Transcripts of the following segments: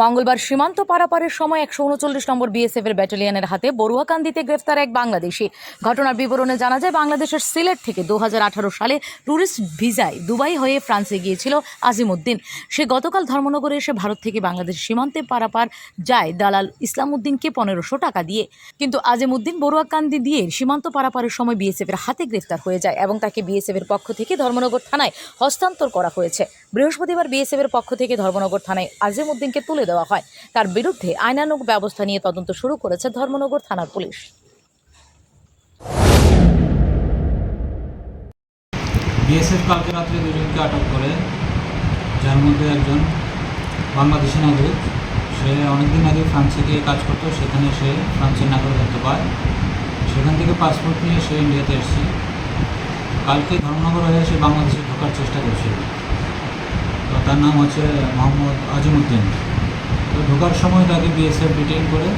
মঙ্গলবার সীমান্ত পারাপারের সময় একশো উনচল্লিশ নম্বর বিএসএফ এর ব্যাটালিয়নের হাতে বড়ুয়াকান্দিতে গ্রেফতার এক বাংলাদেশি। ঘটনার বিবরণে জানা যায়, বাংলাদেশের সিলেট থেকে দু হাজার আঠারো সালে ট্যুরিস্ট ভিসায় দুবাই হয়ে ফ্রান্সে গিয়েছিল আজিমুদ্দিন। সে গতকাল ধর্মনগরে এসে ভারত থেকে বাংলাদেশ সীমান্তে পারাপার যায় দালাল ইসলামউদ্দিনকে পনেরোশো টাকা দিয়ে। কিন্তু আজিমুদ্দিন বড়ুয়াকান্দি দিয়ে সীমান্ত পারাপারের সময় বিএসএফ এর হাতে গ্রেফতার হয়ে যায় এবং তাকে বিএসএফ এর পক্ষ থেকে ধর্মনগর থানায় হস্তান্তর করা হয়েছে। বৃহস্পতিবার বিএসএফ এর পক্ষ থেকে ধর্মনগর থানায় আজিমুদ্দিনকে তুলে দেওয়া হয়। তার বিরুদ্ধে আইনানুগ ব্যবস্থা নিয়ে তদন্ত শুরু করেছে ধর্মনগর থানার পুলিশ। বিএসএফ কালকে রাত্রে দুজনকে আটক করে, যার মধ্যে একজন বাংলাদেশি নাগরিক। সে অনেকদিন আগে ফ্রান্সে গিয়ে কাজ করতো, সেখানে সে ফ্রান্সের নাগরিকত্ব পায়। সেখান থেকে পাসপোর্ট নিয়ে সে ইন্ডিয়াতে এসেছে। কালকে ধর্মনগর হয়ে সে বাংলাদেশে ঢোকার চেষ্টা করছিল। তার নাম হচ্ছে মোহাম্মদ আজিমুদ্দিন। তো ঢোকার সময় তাকে বিএসএফ ডিটেইন করে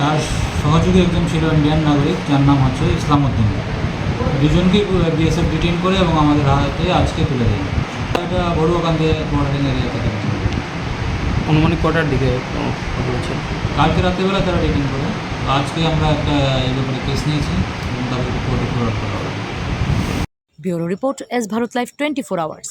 তার সহযোগী একজন ছিল ইন্ডিয়ান নাগরিক যার নাম হচ্ছে ইসলামউদ্দিন দুজনকেই বিএসএফ ডিটেইন করে এবং আমাদের হাতে আজকে তুলে দেয়। এটা বড়ুয়াকান্দি বর্ডারিং এরিয়া থেকে অনুমানিক কটার দিকে কালকে রাত্রেবেলা তারা ডিটেইন করে। আজকে আমরা একটা এই ব্যাপারে কেস নিয়েছি এবং তাদেরকে কোর্টে ফরওয়ার্ড করা হবে। Bureau report S Bharat live twenty four hours.